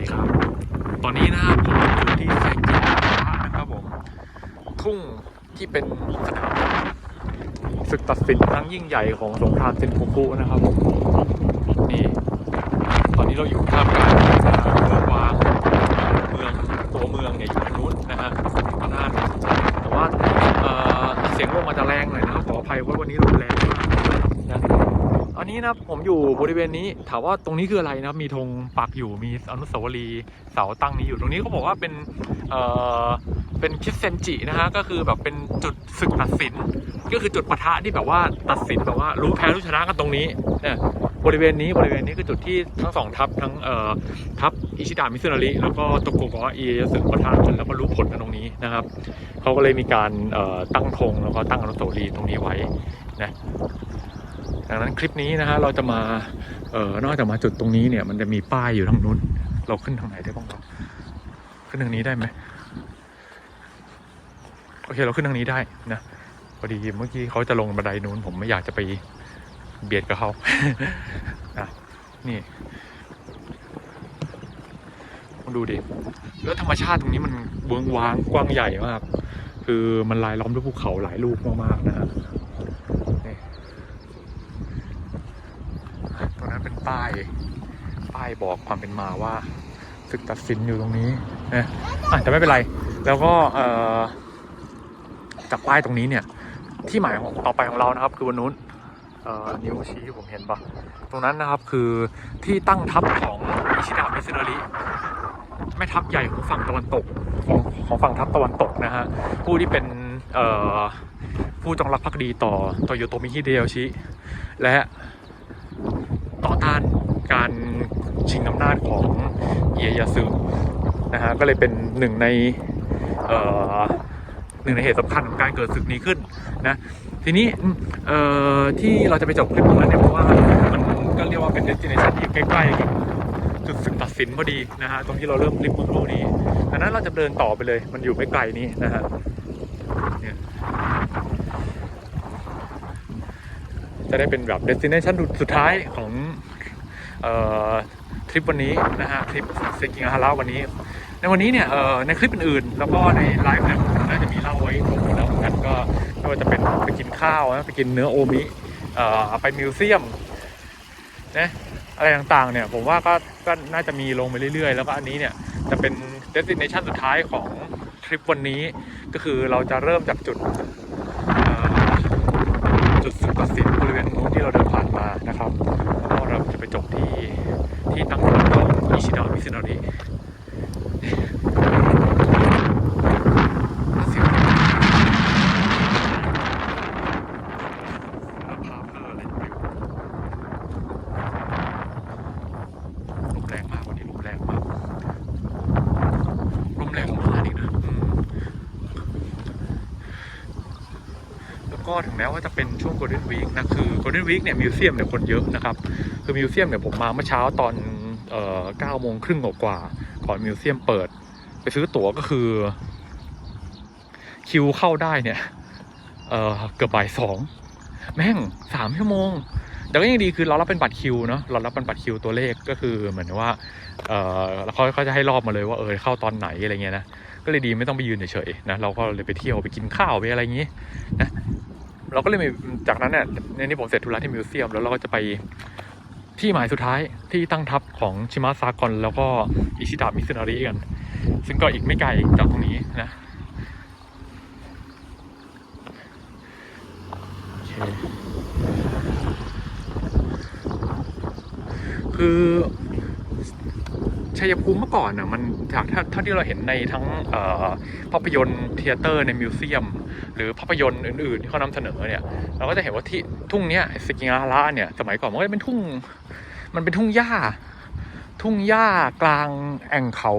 ดีครับ ตอนนี้นะครับผมอยู่ที่เซกินะครับผม ทุ่งที่เป็นสนามศึกตัดสินครั้งยิ่งใหญ่ของสงครามเซนโกคุนะครับผม นี่ ตอนนี้เราอยู่ท่ามกลางเมืองวางเมืองตัวเมืองเนี่ยอยู่ทางนู้นนะฮะพระธาตุแต่ว่าเอ่อเสียงลมอาจจะแรงหน่อยนะครับขออภัยเพราะวันนี้ลมแรงมากนะ อันนี้นะผมอยู่บริเวณนี้ถามว่าตรงนี้คืออะไรนะมีธงปักอยู่มีอนุสาวรีย์เสาตั้งนี้อยู่ตรงนี้เขาบอกว่าเป็นเอ่อเป็นคิดเซนจินะฮะก็คือแบบเป็นจุดศึกตัดสิน ก็คือจุดปะทะที่แบบว่าตัดสินแบบว่ารู้แพ้รู้ชนะกันตรงนี้เนี่ยบริเวณนี้บริเวณนี้คือจุดที่ทั้งสองทัพทั้งเอ่อทัพอิชิดะมิซึนาริแล้วก็โตโกโกะเอยสึปะทะกันแล้วก็รู้ผลกันตรงนี้นะครับเขาก็เลยมีการเอ่อตั้งธงแล้วก็ตั้งอนุสาวรีย์ตรงนี้ไว้นะ ดังนั้นคลิปนี้นะฮะเราจะมาเอ่อนอกจากมาจุดตรงนี้เนี่ย มันจะมีป้ายอยู่ทางนู้น เราขึ้นทางไหนได้บ้างครับขึ้นทางนี้ได้ไหมโอเคเราขึ้นทางนี้ได้นะพอดีเมื่อกี้เขาจะลงบันไดนู้น ผมไม่อยากจะไปเบียดกับเขาอะนี่มาดูดิ แล้วธรรมชาติตรงนี้มันเวิ้งว้างกว้างใหญ่มาก คือมันลายล้อมด้วยภูเขาหลายลูกมากๆนะฮะนี่ตรงนั้นเป้าย ป้ายบอกความเป็นมาว่าศึกตัดสินอยู่ตรงนี้นะอะแต่ไม่เป็นไร แล้วก็เอ่อจากป้ายตรงนี้เนี่ย ที่หมายของต่อไปของเรานะครับ คือวันนู้นเอ่อนิ้วชี้ผมเห็นปะตรงนั้นนะครับคือที่ตั้งทัพของอิชิดะมิซึนาริแม่ทัพใหญ่ของฝั่งตะวันตกของของฝั่งทัพตะวันตกนะฮะผู้ที่เป็นเอ่อผู้จงรักภักดีต่อโตโยโตมิฮิเดโยชิ และ ต่อต้านการชิงอำนาจของเอียยาสึนะฮะก็เลยเป็นหนึ่งในหนึ่งในเหตุสำคัญของการเกิดศึกนี้ขึ้นนะทีนี้เอ่อที่เราจะไปจบคลิปตรงนั้นเนี่ยเพราะว่ามันก็เรียกว่าเป็น destination ที่ใกล้ๆกับจุดศึกตัดสินพอดีนะฮะตรงที่เราเริ่มคลิปเมื่อครู่นี้ดังนั้นเราจะเดินต่อไปเลยมันอยู่ไม่ไกลนี้นะฮะเนี่ย จะได้เป็นแบบ destination สุดท้ายของออทริปวันนี้นะฮะทริปเซกิงาฮาระวันนี้ ในวันนี้เนี่ยในคลิปอื่นๆ แล้วก็ในไลฟ์เนี่ยผมน่าจะมีเล่าไว้รงอยู่แล้วเหมือนกันก็ไม่ว่าจะเป็นไปกินข้าวนะไปกินเนื้อโอมิออไปมิวเซียมนะอะไรต่างๆเนี่ยผมว่าก็ก็น่าจะมีลงไปเรื่อยๆ แล้วก็อันนี้เนี่ยจะเป็นเดสติเนชันสุดท้ายของทริปวันนี้ ก็คือเราจะเริ่มจากจุดเอ่อจุดสุดตัดสินบริเวณนู้นที่เราเดิ นะครับแล้วก็เราจะไปจบที่ที่ตั้งของอิชิดะมิซึนาริ เสียงแล้วพาเพออะไรอยู่ลมแรงมากวันนี้ลมแรงมากลมแรงมากอีกนะอืมแล้ว ก็ถึงแม้ว่าจะเป็นช่วง Golden Week นะคือ Golden Week เนี่ยมิวเซียมเนี่ยคนเยอะนะครับ คือมิวเซียมเนี่ยผมมาเมื่อเช้าตอนเอ่อ9โมงครึ่งกว่าก่อนมิวเซียมเปิด ไปซื้อตั๋วก็คือ คิวเข้าได้เนี่ย เออเกือบบ่ายสองแม่งสามชั่วโมงแต่ก็ยังดีคือเรารับเป็นบัตรคิวเนาะเรารับเป็นบัตรคิวตัวเลขก็คือเหมือนว่าเออเขาเขาจะให้รอบมาเลยว่าเออเข้าตอนไหนอะไรเงี้ยนะก็เลยดีไม่ต้องไปยืนเฉยๆนะเราก็เลยไปเที่ยวไปกินข้าวไปอะไรอย่างงี้นะ เราก็เลยมีจากนั้นเนี่ยในนี้ผมเสร็จธุระที่มิวเซียม แล้วเราก็จะไปที่หมายสุดท้ายที่ตั้งทัพของชิมาซากอนแล้วก็อิชิดะมิซึนาริกัน ซึ่งก็อีกไม่ไกลจากตรงนี้นะโอเคคือชัยภูมิเมื่อก่อนอะมันจากเท่าที่เราเห็นในทั้งภาพยนตร์เทเตอร์ในมิวเซียม หรือภาพยนตร์อื่นๆที่เขานำเสนอเนี่ยเราก็จะเห็นว่าที่ทุ่งเนี้ยสกิงาระเนี่ยสมัยก่อนมันก็จะเป็นทุ่งมันเป็นทุ่งหญ้า ทุ่งหญ้ากลางแอ่งเขา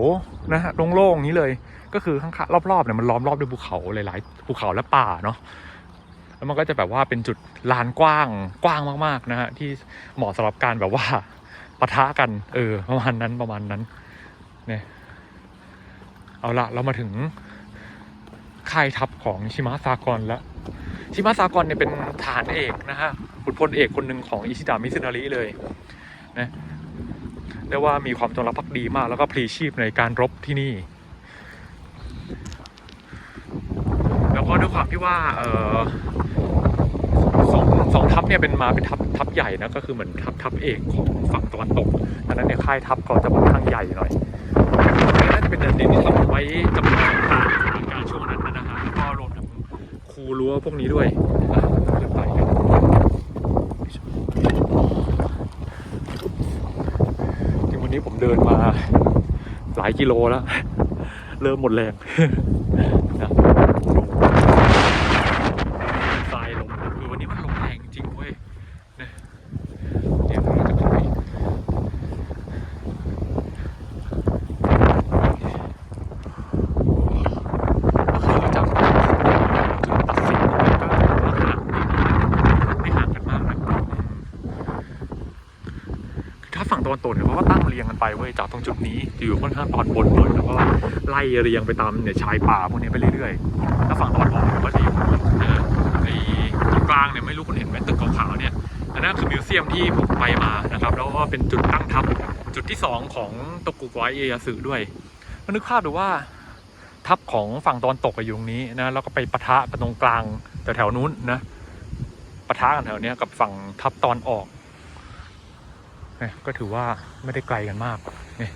นะฮะโล่งๆนี้เลย ก็คือข้างๆรอบๆเนี่ยมันล้อมรอบด้วยภูเขาหลายๆภูเขาและป่าเนาะแล้วมันก็จะแบบว่าเป็นจุดลานกว้างกว้างมากๆนะฮะที่เหมาะสำหรับการแบบว่าปะทะกัน เออประมาณนั้นประมาณนั้นเนี่ยเอาละเรามาถึง ค่ายทัพของชิมาซากอนแล้วชิมาซากอนเนี่ยเป็นฐานเอกนะฮะขุนพลเอกคนหนึ่งของอิชิดะมิซึนาริเลยนะเรียกว่ามีความจงรักภักดีมาก แล้วก็พลีชีพในการรบที่นี่ แล้วก็ด้วยความที่ว่าเออสองสองทัพเนี่ยเป็นมาเป็นทัพทัพใหญ่นะก็คือเหมือนทัพทัพเอกของฝั่งตะวันตกดังนั้นเนี่ยค่ายทัพก็จะค่อนข้างใหญ่หน่อยน่าจะเป็นเดินดินที่ทำไว้จำลอง รั้วพวกนี้ด้วยอะขึ้นไปกันจริงวันนี้ผมเดินมาหลายกิโลแล้ว เริ่มหมดแรงนะทรายลงคือวันนี้มันลงแรงจริงเว้ยนะเดี๋ยวเราจะขึ้นไปอีกก็คือจากจุดตัดสินเนี่ยก็ห่างไม่ห่างกันมากนะคือถ้าฝั่ งตะวันตกเนี่ยเขาก็ตั้งเรียงกันไปเว้ยจากตรงจุดนี้อยู่ค่อนข้างตอนบนหน่อยแล้วก็ไล่เรียงไปตามเนี่ยชายป่าพวกนี้ไปเรื่อยๆถ้าฝั่งตะวันออกเนี่ยก็จะอยู่ออในตรงกลางเนี่ยไม่รู้คุณเห็นไหมตึกขาวๆเนี่ยอันนั้นคือมิวเซียมที่ผมไปมานะครับแล้วก็เป็นจุดตั้งทัพจุดที่สองของโตกุกไวเอยาสึด้วยก็นึกภาพดูว่าทัพของฝั่งตะวันตกอยู่ตรงนี้นะแล้วก็ไปปะทะกันตรงกลางแถวๆนู้นนะปะทะกันแถวเนี้ยกับฝั่งทัพตอนออก นี่ก็ถือว่าไม่ได้ไกลกันมาก นี่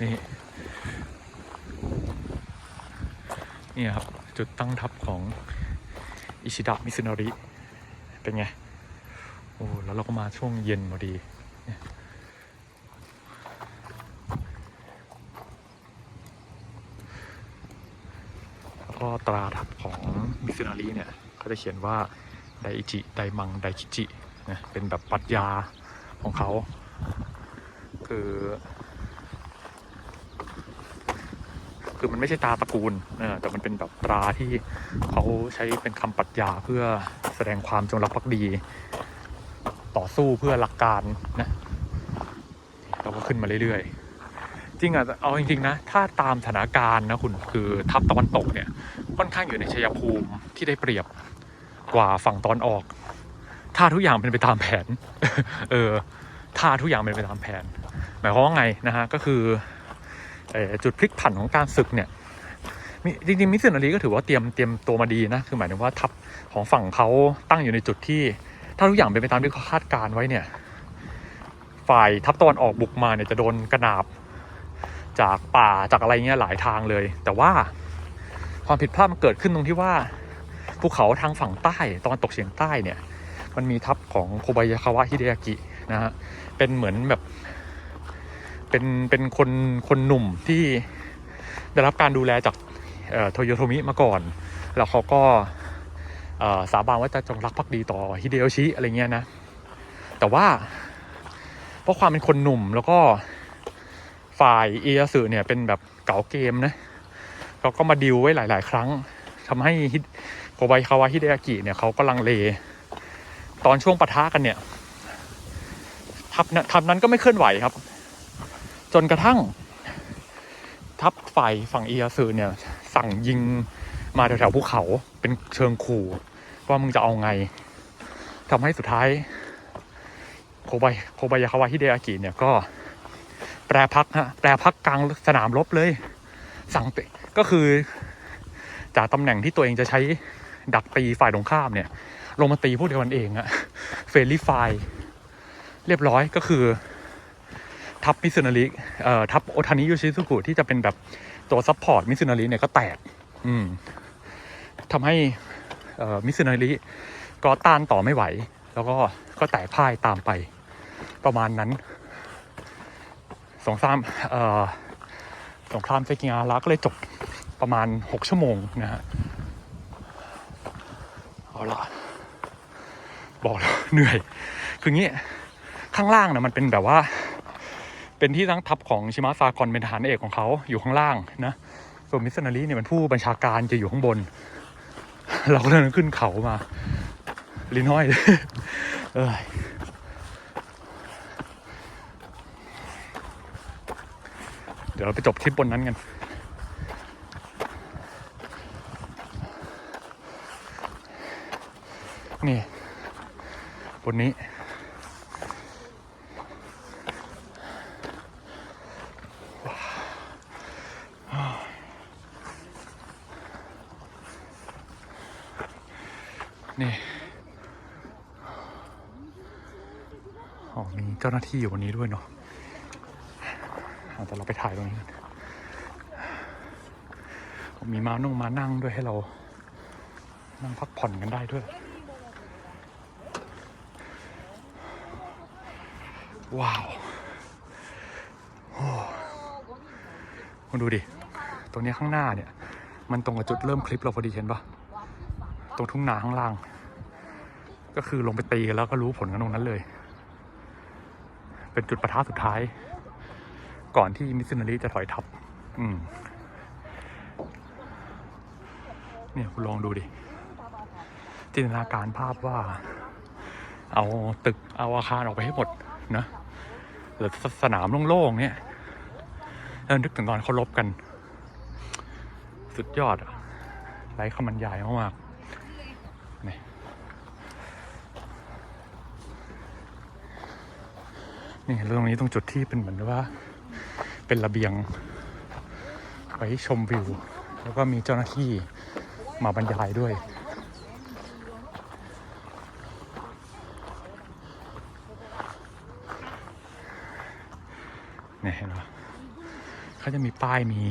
นี่นี่ครับ จุดตั้งทัพของอิชิดะมิซุนาริ เป็นไง โอ้แล้วเราก็มาช่วงเย็นพอดีแล้วก็ตราทัพของมิซุนาริเนี่ยเขาจะเขียนว่า ไดอิจิ ไดมัง ไดคิจิ นะเป็นแบบปรัชญาของเขา คือ คือมันไม่ใช่ตาตระกูลเออแต่มันเป็นแบบตราที่เขาใช้เป็นคำปรัชญาเพื่อแสดงความจงรักภักดี ต่อสู้เพื่อหลักการนะเราก็ขึ้นมาเรื่อยๆ จริงอะเอาจริงๆนะ ถ้าตามสถานการณ์นะคุณคือทัพตะวันตกเนี่ยค่อนข้างอยู่ในชัยภูมิที่ได้เปรียบกว่าฝั่งตอนออก ถ้าทุกอย่างเป็นไปตามแผน เออ ถ้าทุกอย่างเป็นไปตามแผน หมายความว่าไงนะฮะ ก็คืออจุดพลิกผันของการศึกเนี่ยมิจริงๆมิสซินารีก็ถือว่าเตรียมเตรียมตัวมาดีนะ คือหมายถึงว่าทัพของฝั่งเขาตั้งอยู่ในจุดที่ ถ้าทุกอย่างเป็นไปตามที่เขาคาดการไว้เนี่ย ฝ่ายทัพตะวันออกบุกมาเนี่ยจะโดนกระนาบ จากป่าจากอะไรเงี้ยหลายทางเลย แต่ว่าความผิดพลาดมันเกิดขึ้นตรงที่ว่าภูเขาทางฝั่งใต้ตะวันตกเฉียงใต้เนี่ย มันมีทัพของโคบายาคาวะฮิเดอากินะฮะเป็นเหมือนแบบเป็นเป็นคนคนหนุ่มที่ได้รับการดูแลจากโทโยโทมิมาก่อน แล้วเขาก็สาบานว่าจะจงรักภักดีต่อฮิเดโยชิอะไรเงี้ยนะ แต่ว่าเพราะความเป็นคนหนุ่มแล้วก็ฝ่ายเอียสึเนี่ยเป็นแบบเก๋าเกมนะเขาก็มาดิวไว้หลาย ๆ ครั้งทำให้โคบายคาวะฮิเดอากิเนี่ยเขาก็ลังเล ตอนช่วงปะทะกันเนี่ยทัพทัพนั้นก็ไม่เคลื่อนไหวครับ จนกระทั่ง ทัพฝ่ายฝั่งเอียซือเนี่ย สั่งยิงมาแถวๆภูเขาเป็นเชิงขู่ว่ามึงจะเอาไงทำให้สุดท้ายโคบายโคบายาคาวะฮิเดอากิเนี่ยก็แปรพักฮะแปรพักกลางสนามรบเลย สั่งเตะก็คือจากตำแหน่งที่ตัวเองจะใช้ดักตีฝ่ายตรงข้ามเนี่ย ลงมาตีพวกเดียวกันเองอะเฟรลี่ไฟเรียบร้อยก็คือ ทัพมิซุนาริเอ่อทัพโอทานิโยชิซุกุที่จะเป็นแบบตัวซัพพอร์ตมิซุนาริเนี่ยก็แตก อืมทำให้เอ่อมิซุนาริก็ต้านต่อไม่ไหว แล้วก็ก็แตกพ่ายตามไป ประมาณนั้นสงครามเอ่อสงครามเซกิงาระก็เลยจบประมาณหกชั่วโมงนะฮะ เอาละบอกแล้ว เหนื่อย คืองี้ข้างล่างนะมันเป็นแบบว่า เป็นที่ตั้งทัพของชิมะซากอนเป็นทหารเอกของเขาอยู่ข้างล่างนะส่วนมิสซนารีเนี่ยเป็นผู้บัญชาการจะอยู่ข้างบน เราก็เลยขึ้นเขามา ลิน้อยเออเดี๋ยวเราไปจบทริปบนนั้นกัน นี่ บนนี้ นี่มีเจ้าหน้าที่อยู่วันนี้ด้วยเนาะแต่เราไปถ่ายตรงนี้กันมีม้านุ่งมานั่งด้วยให้เรา นั่งพักผ่อนกันได้ด้วย ว้าวโอ้คุณดูดิ ตรงนี้ข้างหน้าเนี่ย มันตรงกับจุดเริ่มคลิปเราพอดีเห็นปะตรงทุ่งนาข้างล่าง ก็คือลงไปตีกันแล้วก็รู้ผลกันตรงนั้นเลย เป็นจุดประทัดสุดท้าย ก่อนที่มิสซินารีจะถอยทับ อืมเนี่ยคุณลองดูดิ จินตนาการภาพว่า เอาตึกเอาอาคารออกไปให้หมดนะ หรือสนามโล่งๆเนี่ยแล้วนึกถึงตอนเขารบกัน สุดยอดอะไร้คำบรรยายมากๆนี่นี่เรื่องนี้ตรงจุดที่เป็นเหมือนว่า เป็นระเบียง ไว้ชมวิว แล้วก็มีเจ้าหน้าที่มาบรรยายด้วย เนี่ยเห็นปะเขาจะมีป้ายมี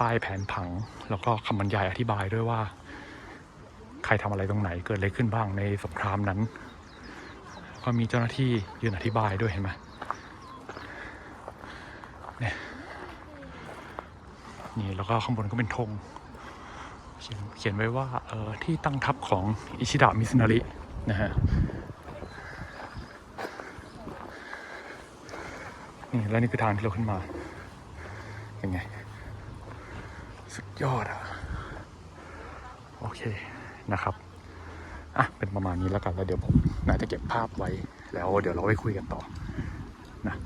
ป้ายแผนผัง แล้วก็คำบรรยายอธิบายด้วยว่า ใครทำอะไรตรงไหนเกิดอะไรขึ้นบ้างในสงครามนั้น ก็มีเจ้าหน้าที่ยืนอธิบายด้วยเห็นไหมเนี่ยนี่แล้วก็ข้างบนก็เป็นธงเขียนเขียนไว้ว่าเออที่ตั้งทัพของอิชิดะมิสนารินะฮะ นี่แล้วนี่คือทางที่เราขึ้นมา เป็นไง สุดยอดอะโอเคนะครับ อะ เป็นประมาณนี้แล้วกัน แล้วเดี๋ยวผมน่าจะเก็บภาพไว้ แล้วเดี๋ยวเราไปคุยกันต่อนะ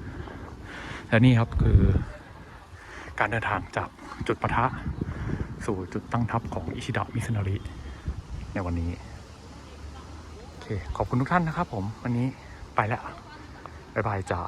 และนี่ครับคือ การเดินทางจากจุดปะทะ สู่จุดตั้งทัพของอิชิดะมิสนาริ ในวันนี้ โอเค ขอบคุณทุกท่านนะครับผม วันนี้ไปแล้ว บ๊ายบายจ้า